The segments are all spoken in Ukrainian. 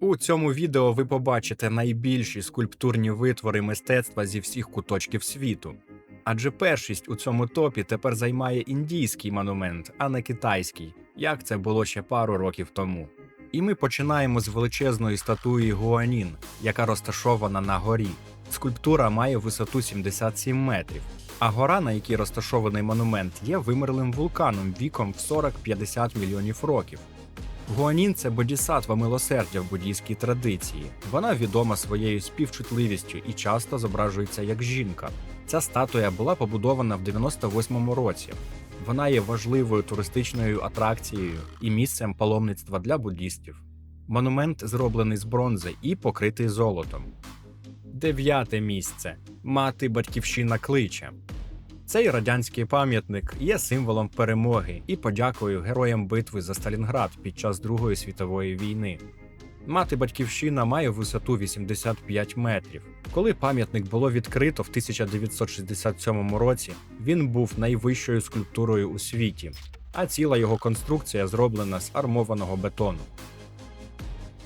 У цьому відео ви побачите найбільші скульптурні витвори мистецтва зі всіх куточків світу. Адже першість у цьому топі тепер займає індійський монумент, а не китайський, як це було ще пару років тому. І ми починаємо з величезної статуї Гуанін, яка розташована на горі. Скульптура має висоту 77 метрів, а гора, на якій розташований монумент, є вимерлим вулканом віком в 40-50 мільйонів років. Гуанін це бодісатва милосердя в буддійській традиції. Вона відома своєю співчутливістю і часто зображується як жінка. Ця статуя була побудована в 98-му році. Вона є важливою туристичною атракцією і місцем паломництва для буддістів. Монумент зроблений з бронзи і покритий золотом. Дев'яте місце мати батьківщина кличе. Цей радянський пам'ятник є символом перемоги і подякою героям битви за Сталінград під час Другої світової війни. Мати батьківщина має висоту 85 метрів. Коли пам'ятник було відкрито в 1967 році, він був найвищою скульптурою у світі, а ціла його конструкція зроблена з армованого бетону.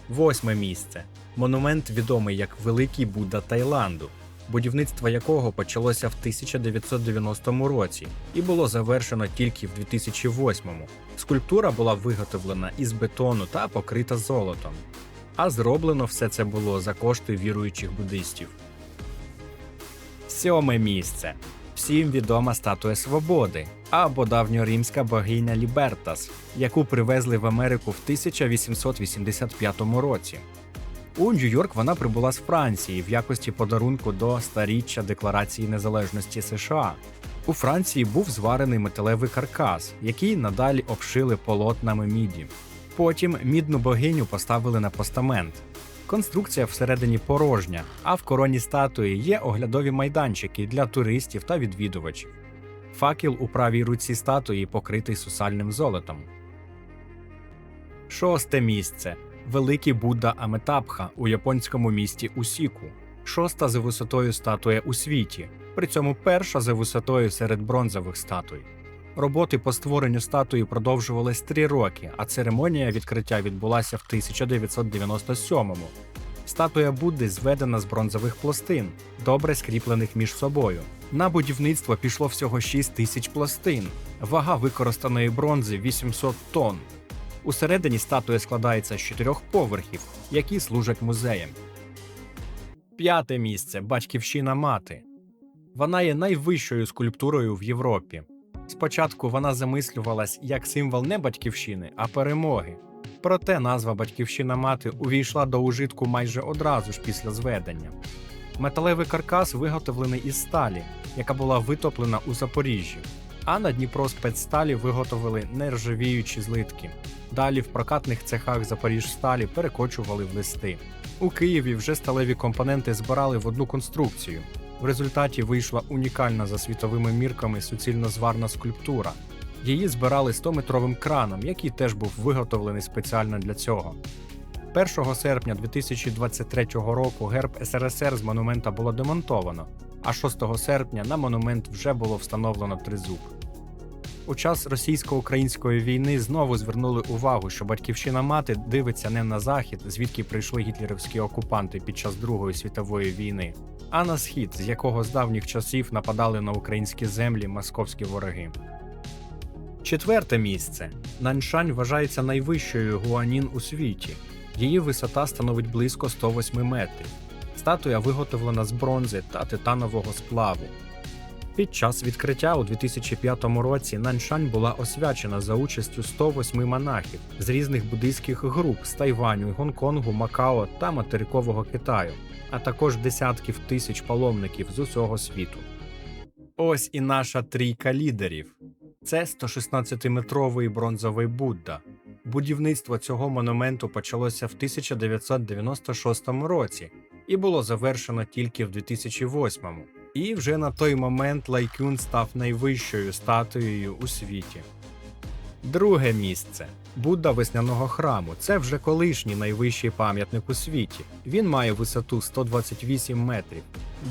Восьме місце. Монумент відомий як Великий Будда Таїланду, будівництво якого почалося в 1990 році і було завершено тільки в 2008. Скульптура була виготовлена із бетону та покрита золотом. А зроблено все це було за кошти віруючих буддистів. Сьоме місце. Всім відома статуя свободи або давньоримська богиня Лібертас, яку привезли в Америку в 1885 році. У Нью-Йорк вона прибула з Франції в якості подарунку до старіччя Декларації незалежності США. У Франції був зварений металевий каркас, який надалі обшили полотнами міді. Потім мідну богиню поставили на постамент. Конструкція всередині порожня, а в короні статуї є оглядові майданчики для туристів та відвідувачів. Факел у правій руці статуї покритий сусальним золотом. Шосте місце. Великий Будда Аметапха у японському місті Усіку, шоста за висотою статуя у світі, при цьому перша за висотою серед бронзових статуй. Роботи по створенню статуї продовжувались три роки, а церемонія відкриття відбулася в 1997-му. Статуя Будди зведена з бронзових пластин, добре скріплених між собою. На будівництво пішло всього 6 тисяч пластин, вага використаної бронзи 800 тонн. Усередині статуя складається з чотирьох поверхів, які служать музеєм. П'яте місце батьківщина мати. Вона є найвищою скульптурою в Європі. Спочатку вона замислювалась як символ не батьківщини, а перемоги. Проте назва Батьківщина мати увійшла до ужитку майже одразу ж після зведення. Металевий каркас виготовлений із сталі, яка була витоплена у Запоріжжі, а на Дніпро спецсталі виготовили нержавіючі злитки. Далі в прокатних цехах Запоріжсталі перекочували в листи. У Києві вже сталеві компоненти збирали в одну конструкцію. В результаті вийшла унікальна за світовими мірками суцільнозварна скульптура. Її збирали 100-метровим краном, який теж був виготовлений спеціально для цього. 1 серпня 2023 року герб СРСР з монумента було демонтовано, а 6 серпня на монумент вже було встановлено тризуб. У час російсько-української війни знову звернули увагу, що батьківщина мати дивиться не на захід, звідки прийшли гітлерівські окупанти під час Другої світової війни, а на схід, з якого з давніх часів нападали на українські землі московські вороги. Четверте місце. Наншань вважається найвищою гуанін у світі. Її висота становить близько 108 метрів. Статуя виготовлена з бронзи та титанового сплаву. Під час відкриття у 2005 році Наншань була освячена за участю 108 монахів з різних буддийських груп з Тайваню, Гонконгу, Макао та материкового Китаю, а також десятків тисяч паломників з усього світу. Ось і наша трійка лідерів. Це 116-метровий бронзовий Будда. Будівництво цього монументу почалося в 1996 році і було завершено тільки в 2008. І вже на той момент Лайкюн став найвищою статуєю у світі. Друге місце Будда весняного храму. Це вже колишній найвищий пам'ятник у світі. Він має висоту 128 метрів.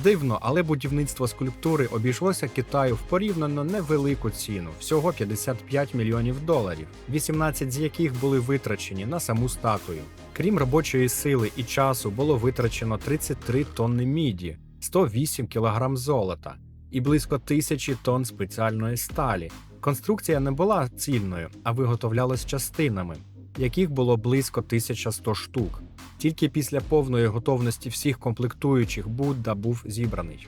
Дивно, але будівництво скульптури обійшлося Китаю в порівняно невелику ціну всього 55 мільйонів доларів, 18 з яких були витрачені на саму статую. Крім робочої сили і часу, було витрачено 33 тонни міді, 108 кг золота і близько тисячі тонн спеціальної сталі. Конструкція не була цільною, а виготовлялась частинами, яких було близько 1100 штук. Тільки після повної готовності всіх комплектуючих Будда був зібраний.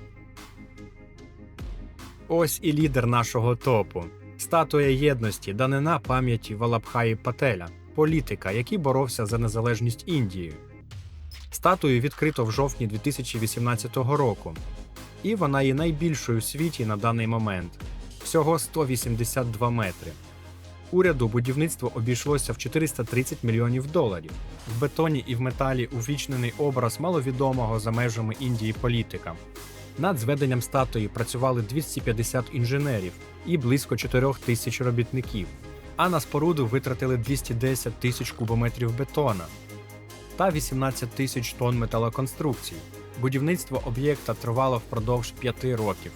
Ось і лідер нашого топу. Статуя єдності, данина пам'яті Валабхаї Пателя, політика, який боровся за незалежність Індії. Статую відкрито в жовтні 2018 року, і вона є найбільшою у світі на даний момент всього 182 метри. Уряду будівництво обійшлося в 430 мільйонів доларів. В бетоні і в металі увічнений образ маловідомого за межами Індії політика. Над зведенням статуї працювали 250 інженерів і близько 4 тисяч робітників, а на споруду витратили 210 тисяч кубометрів бетона та 18 тисяч тонн металоконструкцій. Будівництво об'єкта тривало впродовж 5 років.